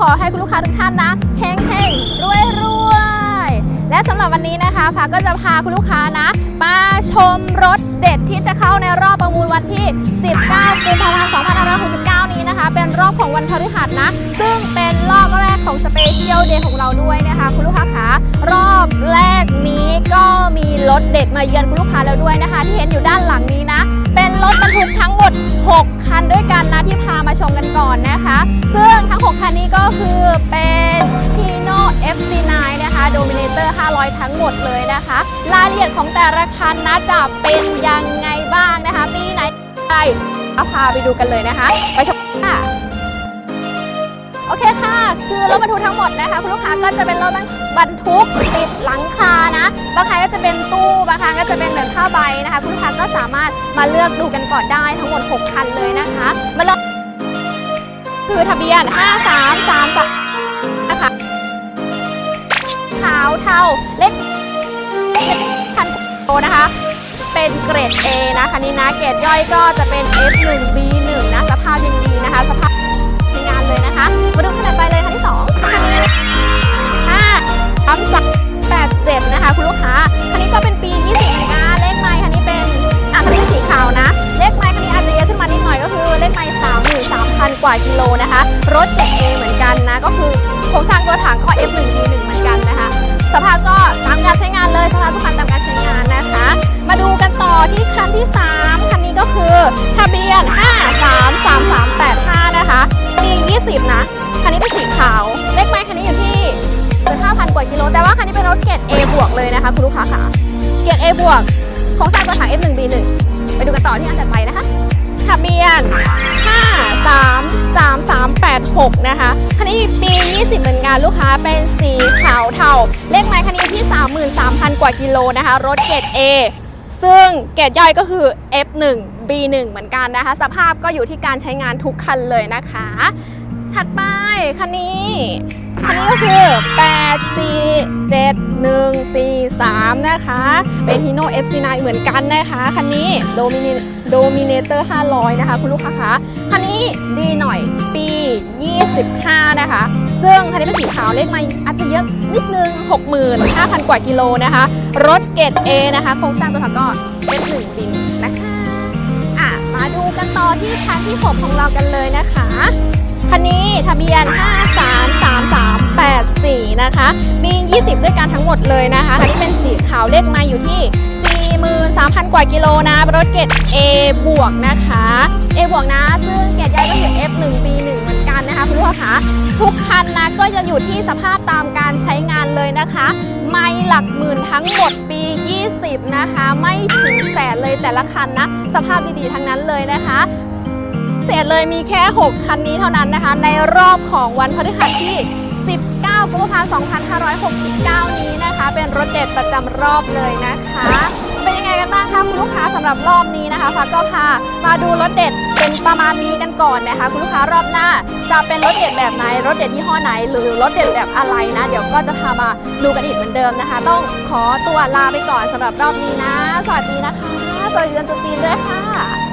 ขอให้คุณลูกค้าทุกท่านนะเฮงเฮงรวยรวยและสำหรับวันนี้นะคะฟ้าก็จะพาคุณลูกค้านะ มาชมรถเด็ดที่จะเข้าในรอบประมูลวันที่ 19 กุมภาพันธ์2569 นี้นะคะ เป็นรอบของวันพฤหัสนะ ซึ่งเป็นรอบแรกของสเปเชียลเดย์ของเราด้วยนะคะ คุณลูกค้าคะรอบแรกนี้ก็มีรถเด็ดมาเยือนคุณลูกค้าแล้วด้วยนะคะ ที่เห็นอยู่ด้านหลังนี้นะ เป็นรถบรรทุกทั้งหมด 6 คันด้วยกันนะที่พามาชมกันก่อน 6 คันนี้ก็คือเป็น Hino FC9 นะคะ Dominator 500 ทั้งหมดเลยนะคะ รายละเอียดของแต่ละคันนะจะเป็นยังไงบ้างนะคะ ปีไหนใครเอาพาไปดูกันเลยนะคะ ไปชมค่ะโอเคค่ะ คือรถบรรทุกทั้งหมดนะคะ คุณลูกค้าก็จะเป็นรถบรรทุกติดหลังคานะ บางคันก็จะเป็นตู้บางคันก็จะเป็นแบบผ้าใบนะคะ คุณลูกค้าก็สามารถมาเลือกดูกันก่อนได้ทั้งหมด 6 คันเลยนะคะมาเริ่ม คือทะเบียน 5333นะคะขาวเทาเล็กคันโตนะคะ เป็นเกรด A นะคันนี้นะ เกรดย่อยก็จะเป็น F1 กว่ากิโลนะคะ รถเช็คเอเหมือนกันนะ ก็คือโครงสร้างตัวถังก็ F1 D1 เหมือนกันนะคะ สภาพก็ตามการใช้งานเลยสภาพทุกคันตามการใช้งานนะคะ มาดูกันต่อที่คันที่ 3 คันนี้ก็คือทะเบียน 533385 นะคะปี20 นะ คันนี้เป็นสีขาว เลขไม้คันนี้อยู่ที่5,000กว่ากิโล แต่ว่าคันนี้เป็นรถเกรด A บวกเลยนะคะคุณลูกค้าค่ะ เกรด A บวกโครงสร้างตัวถัง F1 B1 ไปดูกันต่อที่อันถัดไปนะคะ ทะเบียน 86 นะคะ คันนี้ปี 20 เหมือนกันลูกค้าเป็นสีขาวเทาเลขไม้คันนี้ที่ 33,000 กว่ากิโลนะคะ รถเกรด A ซึ่งเกรดย่อยก็คือ F1 B1 เหมือนกันนะคะ สภาพก็อยู่ที่การใช้งานทุกคันเลยนะคะ ถัดไปคันนี้ คันนี้ก็คือ 8 4 7 1 4 3 นะคะ เป็น Hino FC9 เหมือนกันนะคะ คันนี้ Domini Dominator 500 นะคะ คุณลูกค้าคะคันนี้ดีหน่อยปี 25 นะคะ ซึ่งคันนี้เป็นสีขาวเลขไม่อาจจะเยอะนิดนึง 65,000 กว่ากิโลนะคะ รถเกรด A นะคะ โครงสร้างตัวถังก็ F1 บินนะคะ อะ มาดูกันต่อที่คันที่6ของเรากันเลยนะคะ คันนี้ทะเบียน 533384 นะคะ มี 20 ด้วยกันทั้งหมดเลยนะคะคันนี้เป็นสีขาวเลขมาอยู่ที่ 43,000 กว่ากิโลนะ รถเกรด A บวกนะคะ A บวกนะ ซึ่งเกรดย่อยก็คือ F1 B1 เหมือนกันนะคะคุณผู้ชมคะทุกคันนะก็จะอยู่ที่สภาพตามการใช้งานเลยนะคะ ไม่หลักหมื่นทั้งหมดปี 20 นะคะ ไม่ถึงแสนเลยแต่ละคันนะ สภาพดีๆทั้งนั้นเลยนะคะ ษเลย มีแค่ 6 คันนี้เท่านั้นนะคะ ในรอบของวันพฤหัสที่ 19กุมภาพันธ์2569 นี้นะคะ เป็นรถเด็ดประจำรอบเลยนะคะ เป็นยังไงกันบ้างคะคุณลูกค้าสำหรับรอบนี้นะคะฟ้าก็พามาดูรถเด็ดเป็นประมาณนี้กันก่อนนะคะ คุณลูกค้ารอบหน้าจะเป็นรถเด็ดแบบไหนรถเด็ดยี่ห้อไหน หรือรถเด็ดแบบอะไรนะ เดี๋ยวก็จะพามาดูกันอีกเหมือนเดิมนะคะ ต้องขอตัวลาไปก่อนสำหรับรอบนี้นะ สวัสดีนะคะสวัสดีเดือนตุจีนด้วยค่ะ